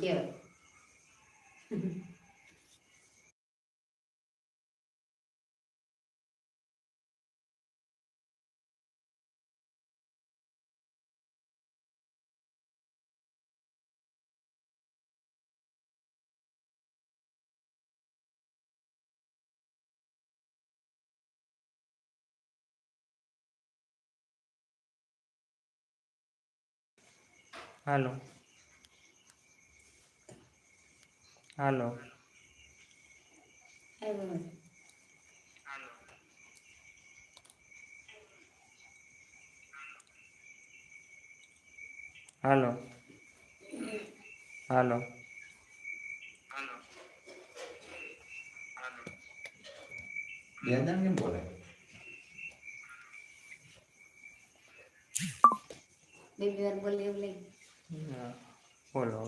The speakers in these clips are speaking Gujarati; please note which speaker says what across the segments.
Speaker 1: here.
Speaker 2: Hello. હાલો. હાલો. હાલો.
Speaker 3: કેમ બોલે?
Speaker 1: બે બે વાર બોલે એવું લઈ
Speaker 2: બોલો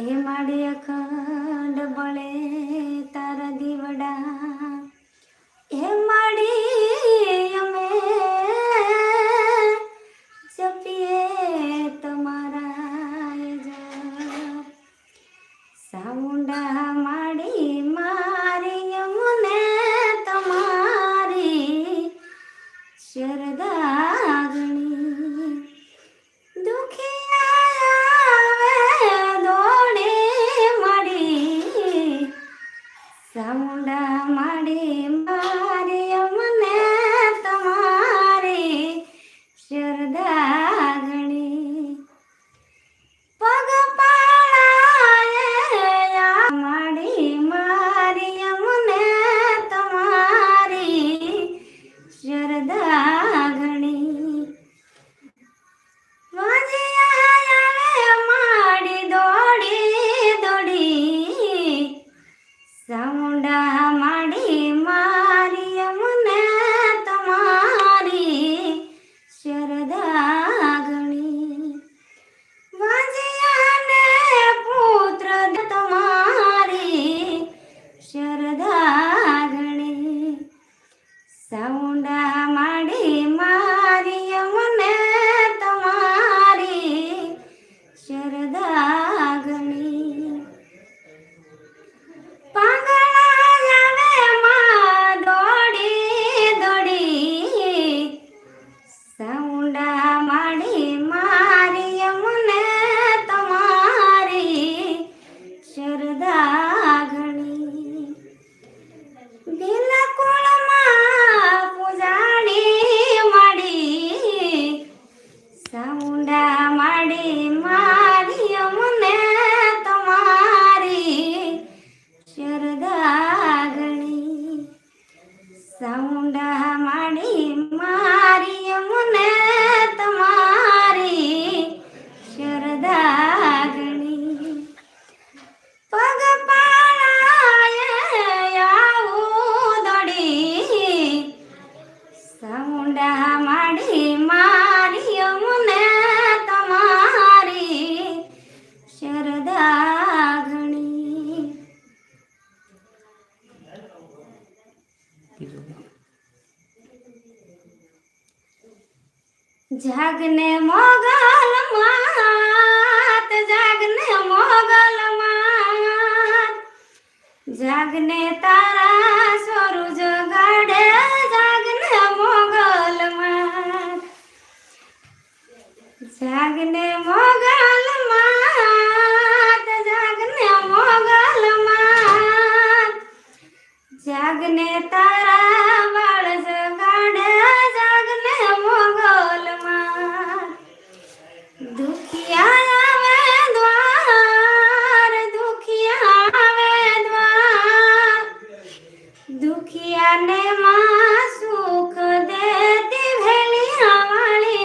Speaker 1: એ માડી અખંડ બળે તારા દીવડા. એ માડી જાગને મોગલ માત, જાગને મોગલ માત. જાગને તારા સૂરજ ગાડે જાગને મોગલ માત. જાગને મોગલ